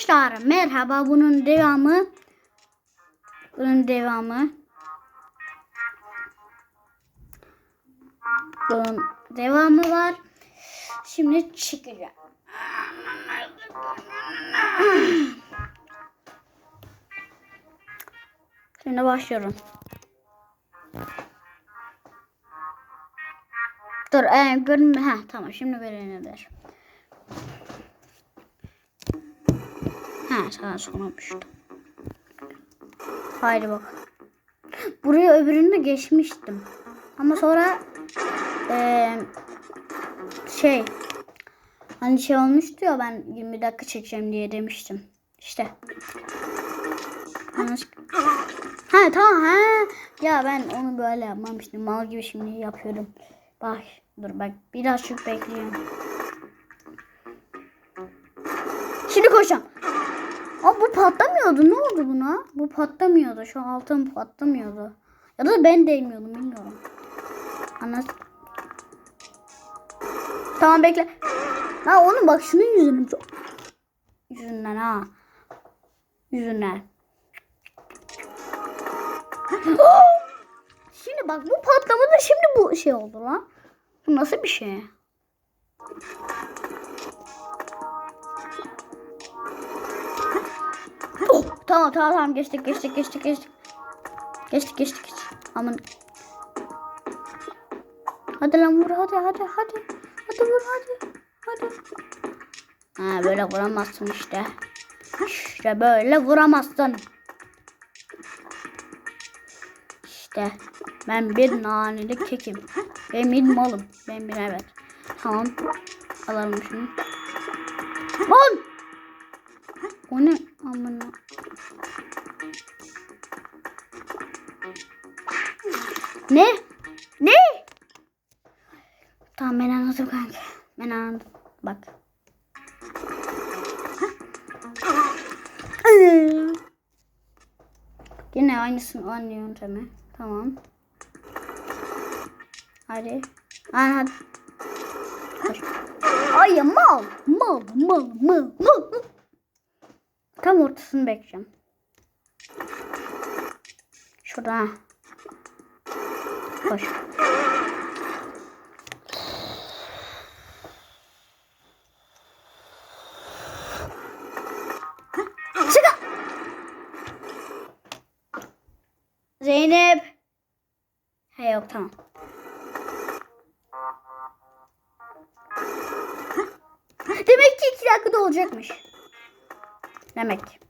Arkadaşlar merhaba bunun devamı bunun devamı bunun devamı var. Şimdi çıkacağım. Şimdi başlıyorum. Dur, e, görünme. Ha, tamam şimdi verenebilir. Ha, sana sormamıştım. Haydi bak. Buraya öbüründe geçmiştim. Ama sonra eee şey hani şey olmuştu ya ben 20 dakika çekeceğim diye demiştim. İşte. Yanlış- Ha tamam ha. Ya ben onu böyle yapmamıştım. Mal gibi şimdi yapıyorum. Bak dur bak birazcık bekliyorum. Şimdi koşacağım. Aa bu patlamıyordu. Ne oldu buna? Bu patlamıyordu. Şu altın patlamıyordu. Ya da ben değmiyordum bilmiyorum. Ana. Tamam bekle. Ha onun bak şunun yüzünden çok. Yüzünden ha. Yüzünden. şimdi bak bu patlamadı şimdi bu şey oldu lan. Bu nasıl bir şey? Tamam tamam tamam geçtik geçtik geçtik geçtik. Geçtik geçtik geçtik. Aman. Hadi lan vur hadi hadi hadi. Hadi vur hadi. Hadi. Ha böyle vuramazsın işte. İşte böyle vuramazsın. İşte ben bir naneli kekim. Ben bir malım. Ben bir evet. Tamam. Alalım şunu. Lan! O ne? Amına. Ne? Ne? Tamam ben anladım kanka. Ben anladım. Bak. Yine aynısını aynı yöntemi. Tamam. Hadi. Hadi hadi. Ay mal. Mal mal mal mal. Tam ortasını bekleyeceğim. Şurada. Koş. Çıkın. Zeynep. He yok tamam. Demek ki iki dakikada olacakmış. Demek.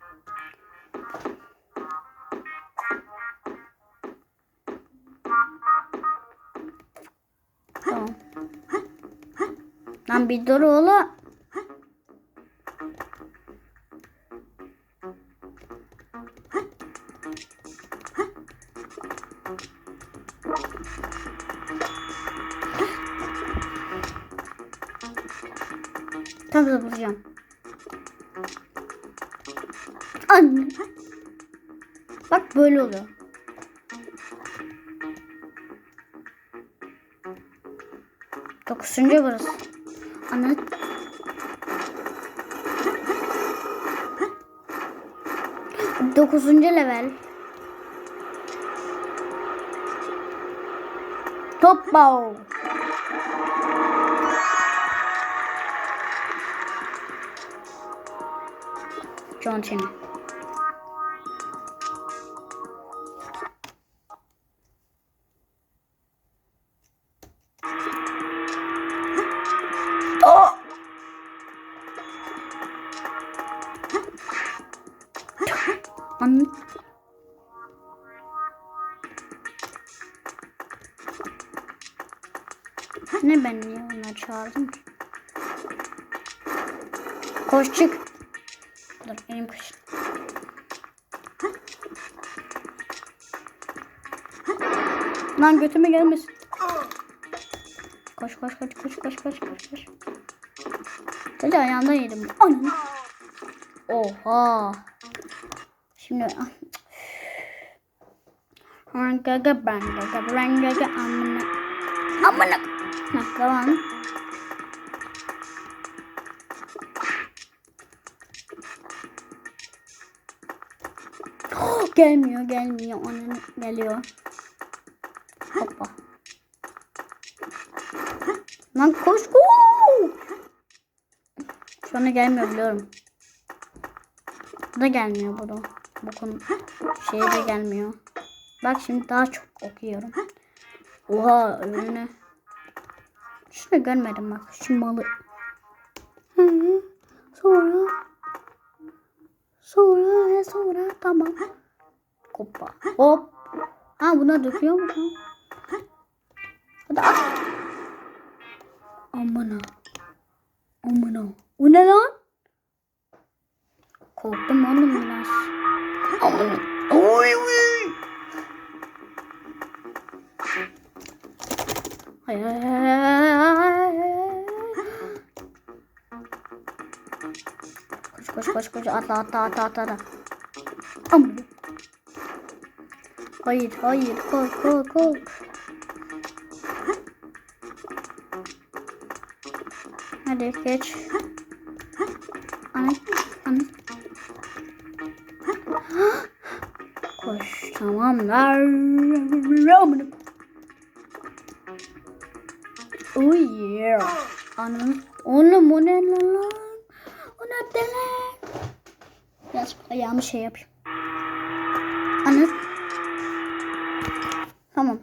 Tamam. Lan bir dur oğlum. Tam. Anne. Bak böyle oluyor. Dokuzuncu burası. Ana. Dokuzuncu level. Top ball. John Cena. Ne ben niye onları çağırdım ki? Koş çık. Dur elim kaç. Lan götüme gelmesin. Koş koş koş koş koş koş koş koş. Hadi ayağından yedim. Anam. Oha. Şimdi Gaga banga gaga banga gaga amına. Amına. Hah devam. Gelmiyor gelmiyor. Onun geliyor. Hoppa. Lan koş koş. Şu anda gelmiyor biliyorum. Bu da gelmiyor bu da. Bu konu şeye de gelmiyor. Bak şimdi daha çok okuyorum. Oha önüne. Şunu görmedim bak. Şu malı. Hı, sonra. Sonra ve sonra tamam. Hoppa. Hop. Ha buna döküyor mu? Hadi at. Amına. Amına. O ne lan? Koş koş koş koş atla atla atla atla. atla. Amına. Hayır hayır kork kork kork. Hadi geç. Ana. Koş tamamlar. Oh yeah. Anam. Oğlum o ne lan? Demek? Biraz ayağımı şey yapayım. Ana. Tamam.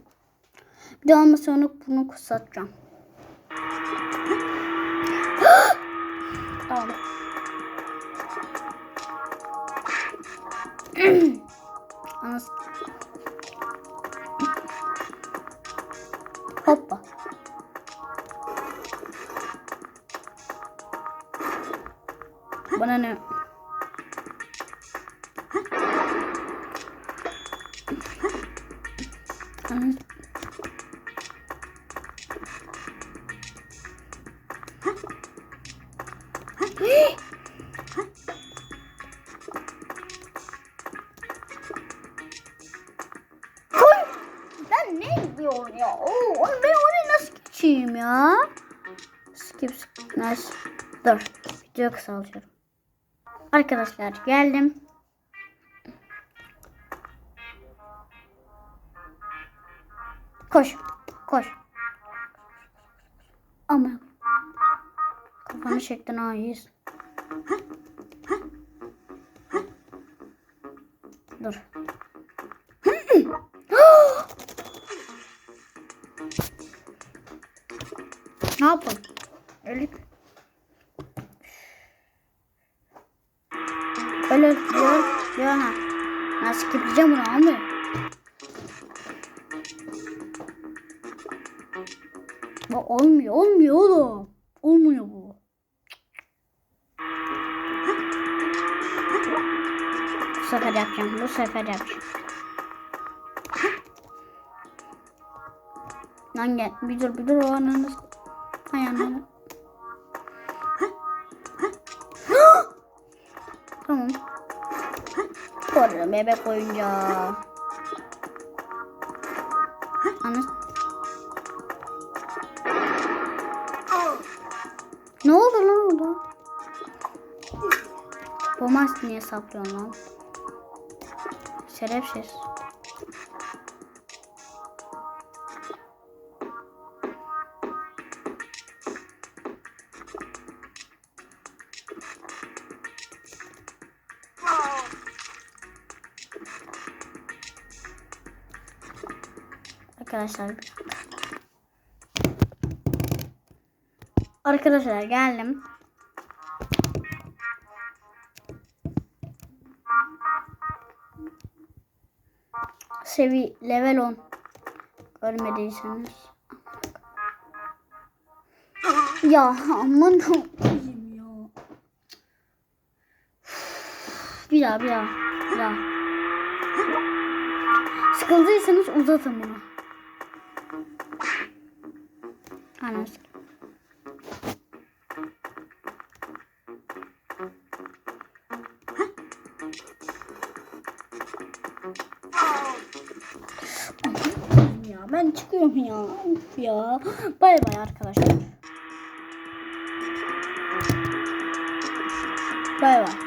Bir daha olmasa onu bunu kusatacağım. tamam. Bana ne? Ya? Skip skip. Nice. Dur. Video kısaltıyorum. Arkadaşlar geldim. Koş. Koş. Ama kafanı çektin iyiyiz. Dur. ne yapalım? Öyle Bu olmuyor. Olmuyor oğlum. Olmuyor bu. Bu sefer yapacağım. Bu sefer yapacağım. Lan gel. Bir dur bir dur o ananı. Hay ananı. tamam. Koru bebek oyuncağı. Bomaz niye saplıyorsun lan? Şerefsiz. Arkadaşlar. Arkadaşlar geldim. Sevi level 10. Görmediyseniz. Ya aman ya. Bir daha bir daha. Bir daha. Sıkıldıysanız uzatın bunu. Anam sık- ya ben çıkıyorum ya. Of ya. Bay bay arkadaşlar. Bay bay.